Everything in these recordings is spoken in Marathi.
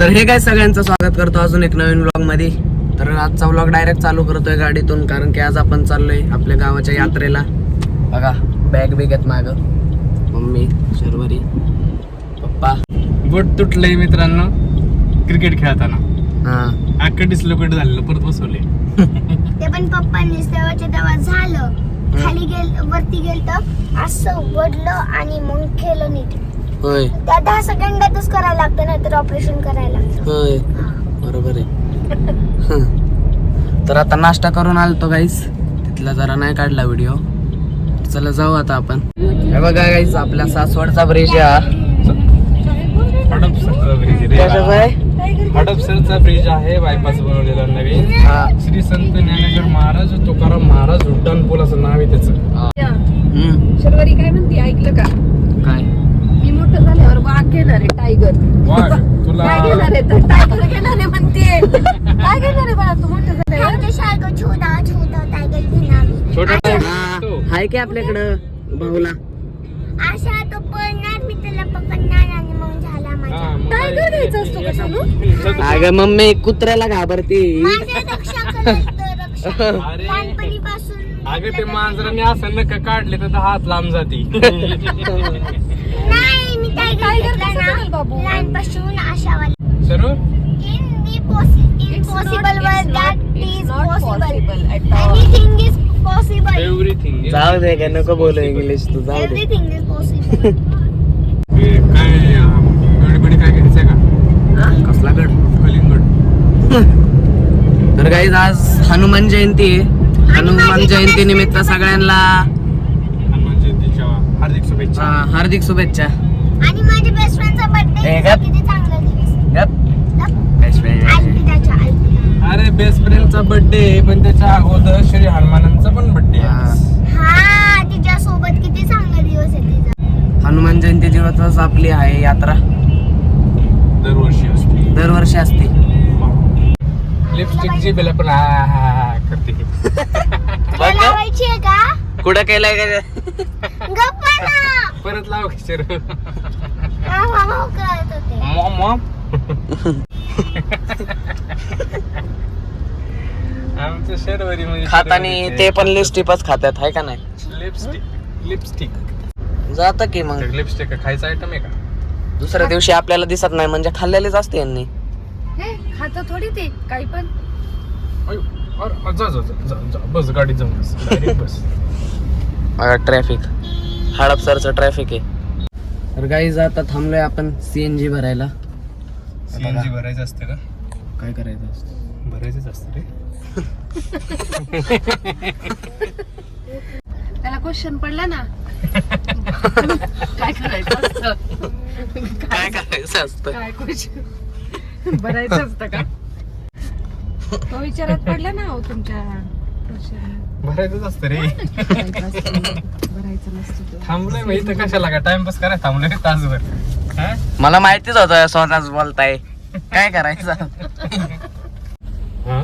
तर हे काय सगळ्यांचं स्वागत करतो अजून एक नवीन व्लॉगमध्ये. तर आजचा व्लॉग डायरेक्ट चालू करतोय गाडीतून कारण की आज आपण चाललोय आपल्या गावाच्या यात्रेला. बघा बॅग बिग आहेत माग. मम्मी शर्वरी. पप्पा. बोट तुटलंय मित्रांनो क्रिकेट खेळताना. हा. अख्खं डिस्लोकेट झालेलं परत बसवले ते पण पप्पांनी तेव्हाच्या तेव्हा झालं. खाली गेल वरती गेल तर असं वडलं आणि मग केलं नीट. होय. त्या दहा सेकंदातच करायला लागतं ना तर ऑपरेशन करायला लागतं. होय. बरोबर आहे. तर आता नाश्ता करून आलतो गाईस तिथला जरा नाही काढला व्हिडिओ चला जाऊ आता आपण. हे बघा गाईस आपल्या सासवडचा ब्रिज हा. आहे? हडपसरचा ब्रिज आहे बायपास बनवलेला नवीन. हा. श्री संत ज्ञानेश्वर महाराज तुकाराम महाराज उड्डाण पूल असं नाव आहे त्याचं. शर्वरी काय म्हणते? ऐकलं का? मोठं झाल्यावर वाघ घेणार आहे टायगर वाघ तुला काय घेणार आहे तर टायगर घेणार आहे म्हणते. काय घेणार आहे बाळा तू मोठं झाल्यावर? छोटा हा, हाय की आपल्याकडं भाऊला? अशा तो पळणार मी त्याला पकडणार आणि मग झाला माझा. टायगर घ्यायचा असतो का सोनू? अगं मम्मी कुत्र्याला घाबरते. माझ्या रक्षा करायचं रक्षा. अरे. लहानपणीपासून अगं ते मांजराने असं नका काढले तर दहा हात लांब जाती. नाही टायगर कसं बाबू? लहानपासून. एव्हरीथिंग जाऊ दे का नको बोलू इंग्लिश तू जाऊ दे. काय गडबडी काय का? कसला गड? कलिंगड. तर गाईज आज हनुमान जयंती आहे. हनुमान जयंती निमित्त सगळ्यांना हनुमान जयंतीच्या हार्दिक शुभेच्छा. हार्दिक शुभेच्छा. आणि माझ्या बेस्ट फ्रेंडचा बर्थडे? किती चांगला दिवस आहे. गप. अल्पिताच्या अल्पिता अरे बेस्ट फ्रेंडचा बर्थडे पण त्याच्या अगोदर श्री हनुमानांचा पण बर्थडे हा. हा तिच्या सोबत किती चांगला दिवस आहे तिचा. हनुमान जयंती दिवसच आपली आहे यात्रा. दरवर्षी असते. दरवर्षी असते. लिपस्टिक जी बेला पण हा हा हा करते तुला लावायची आहे का? कुठं केलंय का गप्पा ना परत लाव मॉम मॉम आमचं शर्वरी म्हणजे खातानी ते पण लिपस्टिकच खात्यात आहे का नाही? लिपस्टिक लिपस्टिक जात की मग. लिपस्टिक खायचा आयटम आहे का? दुसऱ्या दिवशी आपल्याला दिसत नाही म्हणजे खाल्लेलीच असते यांनी. हे खातं थोडी ते काही पण. अयो, अरे, जा जा जा, जा जा बस गाडीत जाऊन बस Direct बस. बघा ट्रॅफिक हडपसरचं ट्रॅफिक आहे. तर गाईज आता थांबलोय आपण सीएनजी भरायला. सीएनजी भरायचं असतं का? काय करायचं असतं? भरायचंच असतं रे. त्याला क्वेश्चन पडला ना? काय करायचं असतं? काय करायचं असतं? काय क्वेश्चन भरायचं असतं का? तो विचारात पडला ना हो तुमच्या. भरायचंच असतं रे. नसतं. थांबलोय मग इथं कशाला का? टाइमपास करायला थांबलोय तासभर? हा? मला माहितीच होतं स्वतःच बोलताय. काय करायचं? हा?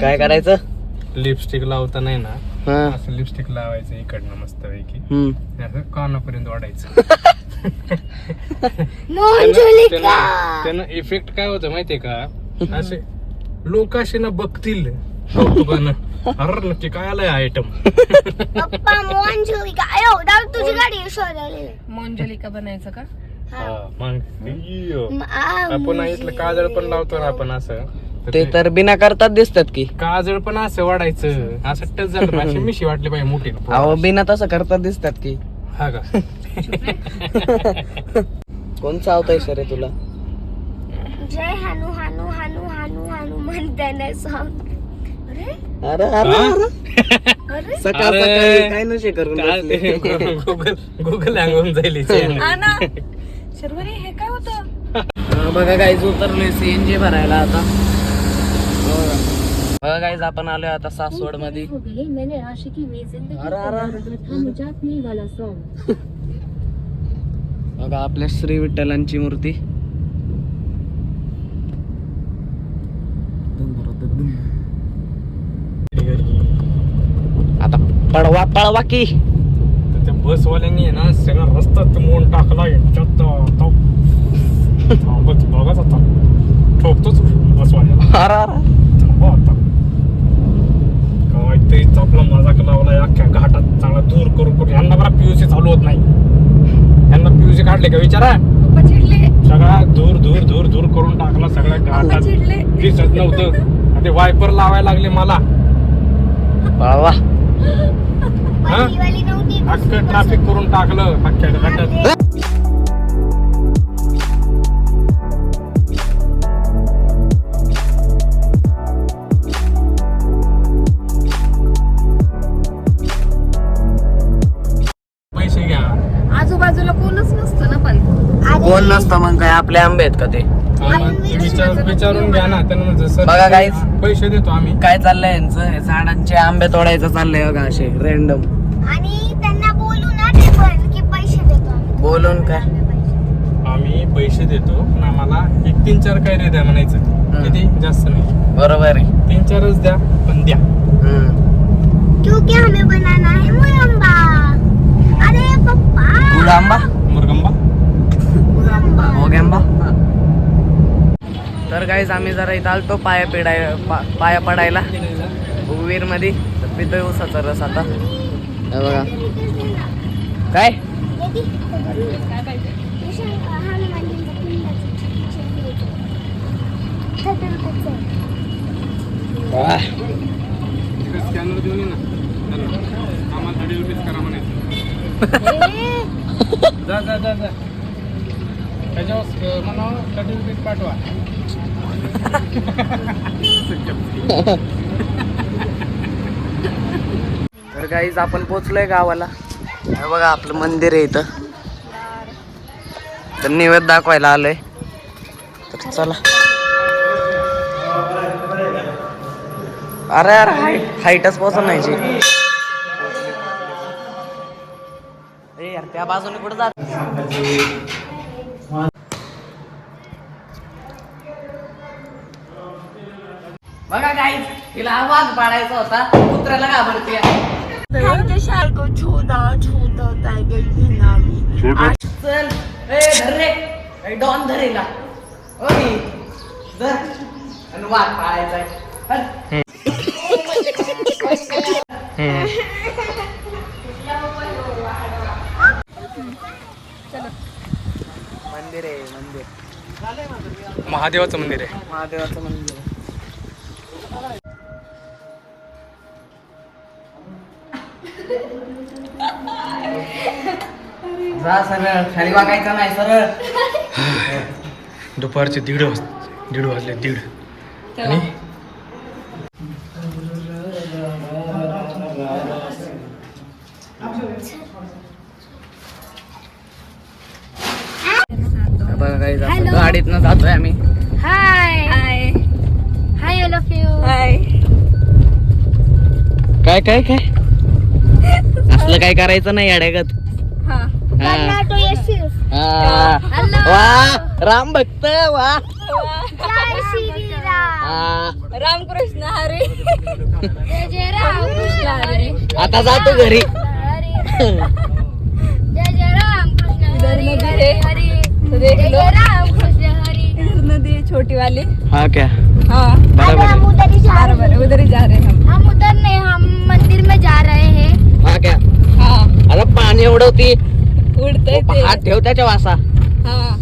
काय करायचं? लिपस्टिक लावता नाही ना हा. असं लिपस्टिक लावायचं इकडनं मस्त पैकी हम्म असं कानापर्यंत वाढायचं मोंजुलिका त्यानं इफेक्ट काय होतं माहितीये का? असे लोक असे ना बघतील. कौतुकानं अरे नक्की काय आलाय आयटम पप्पा मोंजुलिका अयो दादा तुझी गाडी शोधायला मोंजलिका बनायचं का मग इयो. आपण इथलं काजळ पण लावतो ना आपण असं तर ते ते तर बिना करतात दिसतात की. काजळ पण असं वाढायचं असं टच झालं पाहिजे मिशी वाटली पाहिजे मोठी अहो बिना तसं करतात दिसतात की. हा का? कोण चावतंय सर तुला? जय हनु हनु हनु हनु हनु म्हणताना सॉन्ग अरे अरे अरे हा? सकाळ अरे. सकाळी काय नशे करून काय बसले. ते गुगल गुगल जाईल इथे. हा शर्वरी हे काय होतं हा, बघा गाईज उतरलोय सीएनजी भरायला आता बघा गाईज आपण आलोय आता सासवडमध्ये हो गई मैंने आशिकी में जिंदगी अरे, अरे, को अरे. गाना था मजाक नहीं वाला सॉन्ग बघा आपल्या श्री विठ्ठलांची मूर्ती आता पळवा पळवा की. तर त्या बसवाल्यांनी आहे ना सगळा रस्ता मोन टाकला यांच्यात तो थांबत बघत होता. लागतोच बसवायला अरे अरे. थांबा आता. काहीतरी आपला मजाक लावला या अख्ख्या घाटात. चांगला दूर करून करून यांना बरा पीयूसी चालू होत नाही. यांना पीयूसी काढले का विचारा? सगळा दूर दूर दूर दूर करून टाकला सगळ्या घाटात. दिसत नव्हतं. आणि ते वायपर लावायला लागले मला. वा वा हा? पहिलीवाली नव्हती अख्खं ट्रॅफिक करून टाकलं अख्ख्या घाटात. पैसे घ्या. आजूबाजूला कोणच नसतं ना पण. कोण नसतं मग काय? आपले आंबे आहेत का ते? हा, विचार विचारून घ्या ना त्यांना म्हणा, "सर, बघा guys. पैसे देतो आम्ही. काय चाललंय यांचं? हे झाडांचे आंबे तोडायचं चाललंय बघा असे रॅन्डम आणि त्यांना बोलू ना ते पण की पैसे देतो आम्ही. बोलून काय? आम्ही पैसे देतो. पण आम्हाला एक तीन चार काय द्या म्हणायचं. किती? जास्त नाही. बरोबर आहे. तीन चारच द्या पण द्या. क्योंकि हमें बनाना है मुरंबा. अरे पप्पा. गुळ आंबा मुरगंबा मुरंबा? गॅम्बा तर काहीच आम्ही जरा इथं आलतो पाया पिडाय पा- पाया पडायला. उवीरमध्ये तर पितोय उसाचा रस आता. बघा. काय? जा जा जा जा. त्याच्यावर म्हणावं थर्टी रुपीज पाठवा. गाईज आपण पोचलोय गावाला. हे बघा आपलं मंदिर आहे इथं. तर निवेद दाखवायला आलोय. तर चला. अरे अरे हाईट हाईटच पोचवण्याची नाही यार त्या बाजूने कुठं जात? बघा काही तिला आवाज पाडायचा होता. कुत्र्याला घाबरते चल ए धर रे ए, डॉन धरेला ओय धर आणि वाघ पाळायचा हट. मंदिर आहे मंदिर महादेवाचं मंदिर आहे महादेवाचं मंदिर जा सरळ. खाली वागायचं नाही सरळ. दुपारचे दीड वाज दीड वाजले दीड. आणि? बघा काही गाडीतनं जातोय आम्ही. Hi hi hi all of you hi काय काय काय? काय करायचं नाही अडगत हा. वा राम भक्त वा. हा. रामकृष्ण हरे. जय जय राम कृष्ण हरी. आता जातो घरी. हरी. जय जय राम कृष्ण इधर हरी नदी हरी। हरी. तो देख जय लो जय राम कृष्ण हरी. इधर नदी छोटी वाली हा क्या? हाँ. बराबर हम. उधर ही जा रहे बराबर उधर जा रहे हम. हैं हम उधर नहीं हम मंदिर में जा रहे हैं. हा क्या? आता पाणी उडवती उड़ते थे हात ठेव त्याच्या वासा. हाँ.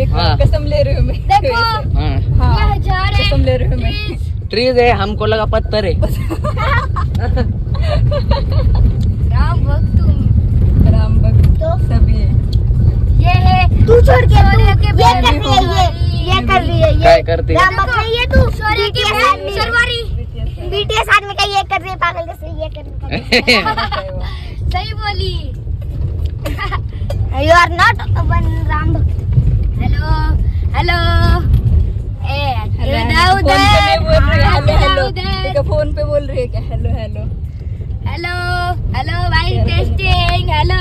एक हाँ। कसम ले रही हूँ मैं. देखो. हा. हाँ. यहाँ जा रहे कसम ले रही हूँ मैं. हैं ट्रीज आहे हमको लगा पत्थर है राम भक्त तुम. राम भक्त तो. सभी है ये है. तू छोड़ के तू. ये कर रही है ये. ये कर रही है ये. काय करते? राम भक्त नहीं है तू? बीटीएस आदमी. सरवारी बीटीएस आदमी का ये कर रही है पागल जैसे ये कर सही बोली you are not one Ram भक्त हेलो हेलो ए फोन पे नहीं बोल रही है हेलो हेलो उधर देखो फोन पे बोल रही है क्या हेलो हेलो हेलो हेलो भाई टेस्टिंग हेलो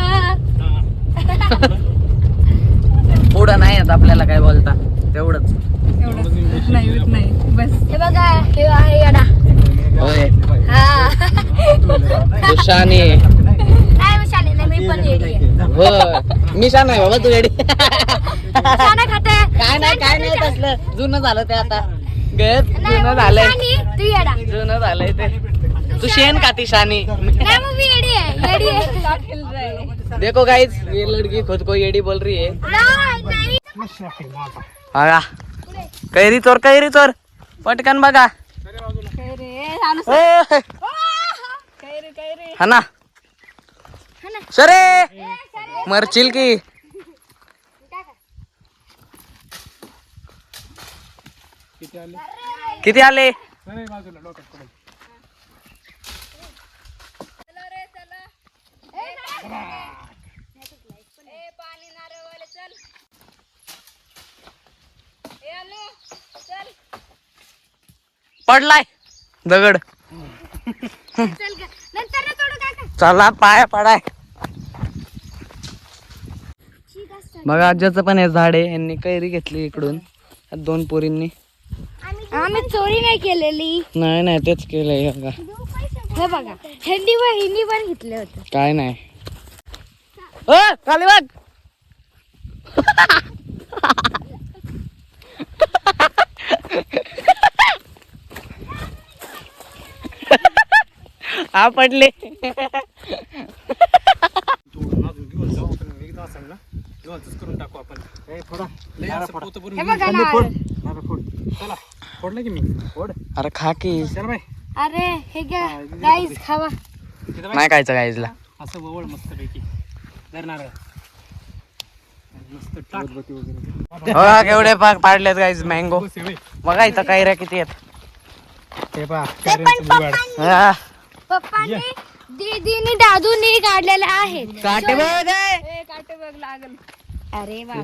पुढं नाही येत आपल्याला काय बोलता. तेवढंच. एवढं उतना ही उतना ही बस. हे बघा हे आहे याडा. होय. हा. तू शानी आहे. नाही मी पण येडी आहे. होय मी शान आहे बाबा तू येडी. खाते. काय नाही काय नाही तसलं. जुनं झालं ते आता. गैर जुनं झालंय. आणि तू येडा. जुनं झालंय ते. तू शेण का ती शानी. नाही मग मी येडी आहे. येडी आहे. देखो गाइस ये लड़की खुद को येडी बोल रही है. नाही, नाही. बघा कैरी चोर कैरी चोर पटकन बघा. हा ना? सरे मरचिल की. किती आले? पडलाय. दगड. चला पाया पडाय ठीक असतं. बघा आज्याचं पण हे झाड आहे. यांनी कैरी घेतली इकडून. दोन पोरींनी. आम्ही चोरी नाही केलेली. नाही नाही तेच केलंय बघा. हे बघा हिंदी व हिंदी पण घेतले होते. काय नाही. ओ खाली बघ. हा पडले. करून टाकू आपण. हे बघा ना चला फोडलं की मी? फोड. अरे खा की. चल अरे हे घ्या. गाईज खावा. नाही खायचं गाईजला असं ववळ मस्त पैकी धरणार मस्त टाक. बघा केवढे पाक पाडलेत गाईज मँगो बस हे बाई. बघा इथं कैऱ्या किती आहेत. हे पहा हा. पप्पांनी दीदीनी दादूनी काढलेले आहेत. काटे बघ आहे. काटे बघ लागल. अरे वा.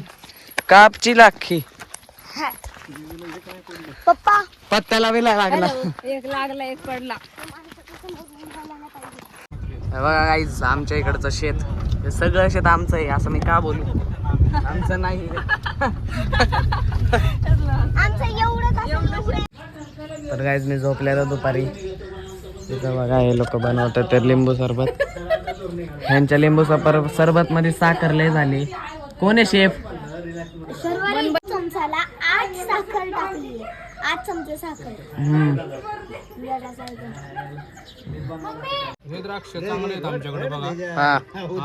कापची लाखी. पप्पा. पत्त्याला बी लागला. एक लागला एक पडला. बघा गाईज आमच्या इकडचं शेत. हे सगळं शेत आमचं आहे असं मी का बोलू? आमचं नाही. तर गाईज मी झोपलेलो दुपारी. तिथं बघा हे लोक बनवतात ते लिंबू सरबत. ह्यांच्या लिंबू सरबत मध्ये साखर लय झाली. कोण आहे शेफ? सर्व चमचाला आठ साखर टाकली. आठ चमचे साखर. हम्म. जरासं एकदम. हे द्राक्ष चांगले आहेत आमच्याकडे बघा. हा.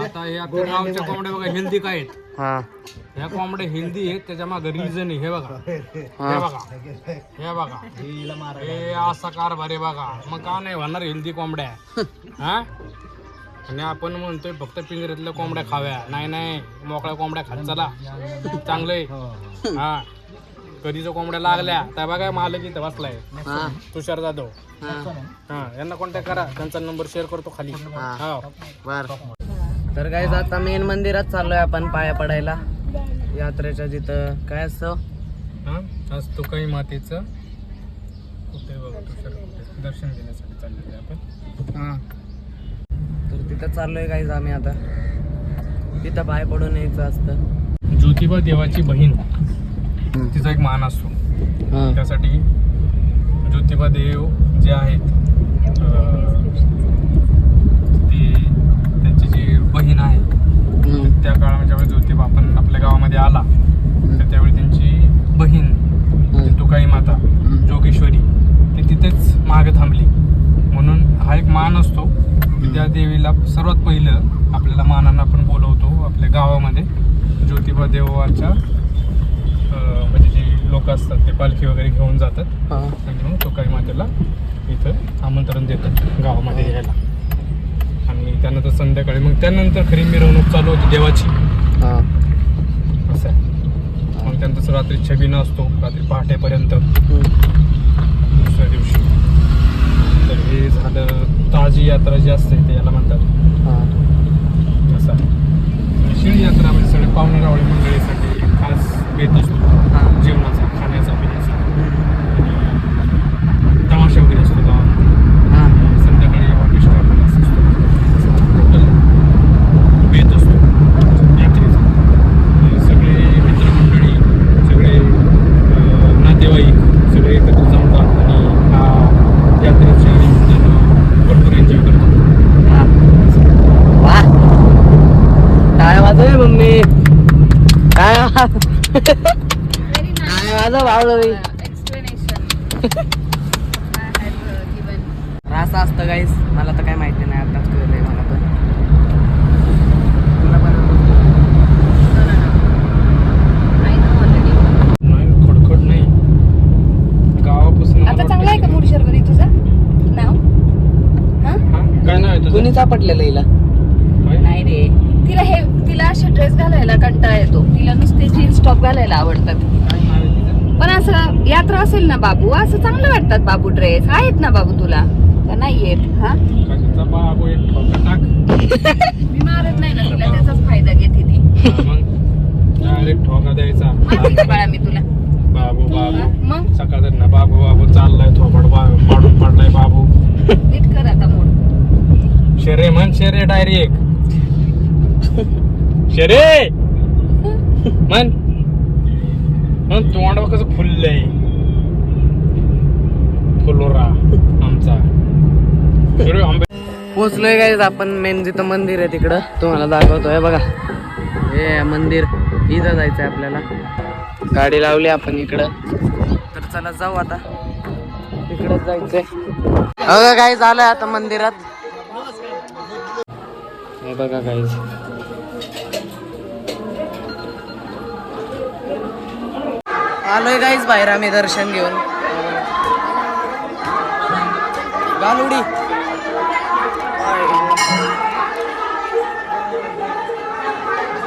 आता हे आपल्या गावच्या कोंबड्या बघा हेल्दी काय आहेत? हा. ह्या कोंबड्या हेल्दी आहेत त्याच्यामागे रिझन आहे. हे बघा. हे. हा बघा. हे बघा. हे असा कारभार आहे बघा. मग का नाही होणार हेल्दी कोंबड्या? हा? आणि आपण म्हणतोय फक्त पिंजऱ्यातल्या कोंबड्या खाव्या. नाही नाही मोकळ्या कोंबड्या खात चला. चांगलंय. हा कधी जो कोंबड्या लागल्या त्या बघा मालक इथं बसलाय. हा. तुषार जाधव. हा. हा यांना कॉन्टॅक्ट करा. त्यांचा नंबर शेअर करतो खाली. हा. हा. बर. तर गाईज आता मेन मंदिरात चाललोय आपण पाया पडायला. यात्रेच्या जिथं. काय असतं? हा? आज तो काही मातेचं. कुठे बघ तुषार कुठे? दर्शन घेण्यासाठी चाललेलं आपण. हा. तिथं चाललोय गाईज आम्ही आता. तिथं पाय पडून यायचं असतं. ज्योतिबा देवाची बहीण. तिचा एक मान असतो. त्यासाठी ज्योतिबा देव जे आहेत ते त्यांची जी बहीण आहे. त्या काळामध्ये ज्यावेळी ज्योतिबा आपण आपल्या गावामध्ये आला तर त्यावेळी त्यांची बहीण. तुकाई माता जोगेश्वरी ती तिथेच मागे थांबली. म्हणून हा एक मान असतो. की त्या देवीला सर्वात पहिलं आपल्याला मानानं आपण बोलवतो आपल्या गावामध्ये. ज्योतिबा देवाच्या म्हणजे जे लोक असतात ते पालखी वगैरे घेऊन जातात. आणि मग तुकाई मातेला इथं आमंत्रण देतात गावामध्ये यायला. आणि त्यानंतर संध्याकाळी मग त्यानंतर खरी मिरवणूक चालू होती देवाची. हा. असं आहे. मग त्यानंतर रात्री छबिना असतो रात्री पहाटेपर्यंत. दुसऱ्या दिवशी. तर हे झालं ताजी यात्रा जी असते ते याला म्हणतात. हा. असं शिळी यात्रा म्हणजे सगळे पाहुणे रावळी मंडळीसाठी खास बेत असतो हा. जेवणाचा खाण्याचा पिण्याचा आणि तमाशा वगैरे असतो गावामध्ये हा. संध्याकाळी ऑर्केस्ट्रा वगैरे असं असतो टोटल बेत असतो यात्रेचा आणि सगळे मित्रमंडळी सगळे अं, नातेवाईक सगळे एकत्र जमतात आणि हा यात्रेच्या निमित्तानं भरपूर एन्जॉय करतात हा. वा काय वाजव मम्मी काय आवाज? माझा एक्सप्लेनेशन असं असतं गाईस मला तर काय माहिती नाही आताच कळलंय मला पण. हा? कुणी सापडलेलं हिला? नाही रे. तिला हे तिला असे ड्रेस घालायला कंटाळा येतो. तिला नुसते जीन्स टॉप घालायला आवडतात? पण असं यात्रा असेल ना बाबू असं चांगलं वाटतात बाबू ड्रेस आहेत ना बाबू तुला? का नाही येत? हा? मी मारत नाही ना तिला त्याचाच फायदा घेते ती. ठोका द्यायचा. बाळा मी तुला? बाबू? बाबू. मग? सकाळ ना बाबू बाबू चाललाय थोबड बा- पाडून पडलाय बाबू. नीट कर आता मूड. शेरे म्हण शेरे डायरेक्ट. शेरे! म्हण. म्हण तोंड कसं फुललंय. फुलोरा आमचा. पोचलोय गाईज आपण मेन जिथं मंदिर आहे तिकडं. तुम्हाला दाखवतोय बघा. हे मंदिर इथं जायचंय आपल्याला. गाडी लावली आपण इकडं. तर चला जाऊ आता. तिकडंच जायचंय. बघा काय झालंय आता मंदिरात. हे बघा गाईज आलोय गाईज बाहेर आम्ही दर्शन घेऊन. गालुडी.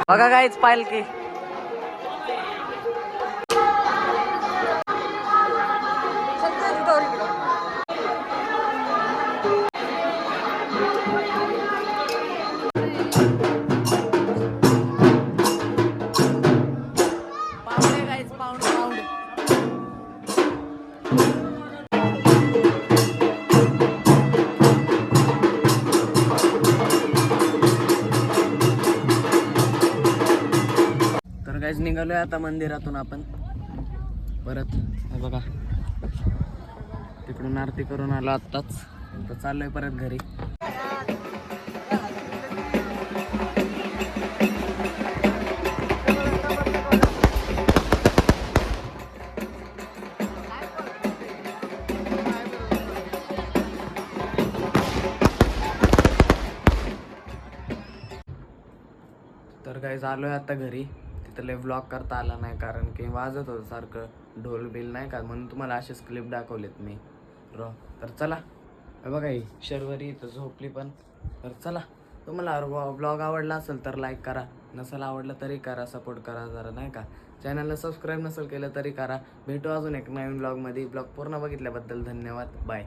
बघा गाईच पाहिल की निघालो आहे निघालोय आता मंदिरातून आपण. परत बघा. तिकडून आरती करून आलो आत्ताच. तर चाललोय परत घरी. तर काही आहे आता घरी. तर लय ब्लॉग करता आला नाही कारण की वाजत होतं सारखं. ढोल बिल नाही का? म्हणून तुम्हाला असेच क्लिप दाखवलेत मी. र तर चला. बघा ही शर्वरी इथं झोपली पण. तर चला. तुम्हाला ब्लॉग आवडला असेल तर लाईक करा. नसेल आवडलं तरी करा. सपोर्ट करा जरा नाही का? चॅनलला सबस्क्राईब नसेल केलं तरी करा. भेटू अजून एक नवीन ब्लॉगमध्ये ब्लॉग पूर्ण बघितल्याबद्दल धन्यवाद. बाय